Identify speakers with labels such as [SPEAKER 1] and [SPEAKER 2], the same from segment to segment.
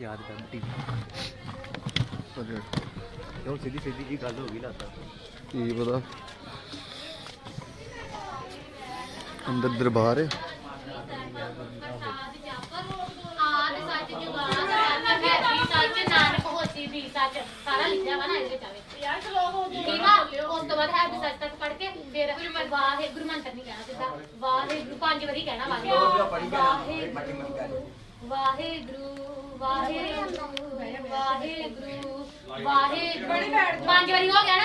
[SPEAKER 1] ਯਾਦ ਕਰ ਟੀ ਕਿਉਂ ਸਿੱਧੀ ਸਿੱਧੀ ਜੀ ਗੱਲ ਹੋ ਗਈ ਲੱਗਦਾ
[SPEAKER 2] ਕੀ ਪਤਾ? ਅੰਦਰ ਦਰਬਾਰ ਹੈ।
[SPEAKER 3] ਆਦ ਸੱਚ ਜੁਗਾਦ ਸੱਚ ਹੈ ਵੀ ਸੱਚ ਨਾਨਕ ਹੋਸੀ ਵੀ ਸੱਚ ਸਾਰਾ ਲਿਖਿਆ ਵਾ ਨਾ ਇਹਦੇ ਵਿੱਚ ਆਵੇ ਯਾਰ ਸ਼ਲੋਕ ਹੋ ਠੀਕ ਆ ਉਸ ਤੋਂ ਬਾਅਦ ਹੈ ਵੀ ਸੱਚ ਤੱਕ ਪੜ ਕੇ ਫਿਰ ਵਾਹਿਗੁਰੂ ਮੰਤਰ ਨਹੀਂ ਕਹਿਣਾ ਸਿੱਧਾ ਵਾਹਿਗੁਰੂ। ਪੰਜ ਵਾਰੀ ਕਹਿਣਾ ਵਾਹਿਗੁਰੂ ਵਾਹਿਗੁਰੂ। ਵਾਹਿਗੁਰੂ ਵਾਹਿਗੁਰੂ ਵਾਹਿਗੁਰੂ ਵਾਹਿਗੁਰੂ ਪੰਜ ਵਾਰੀ ਹੋ ਗਿਆ ਨਾ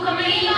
[SPEAKER 3] Come comedy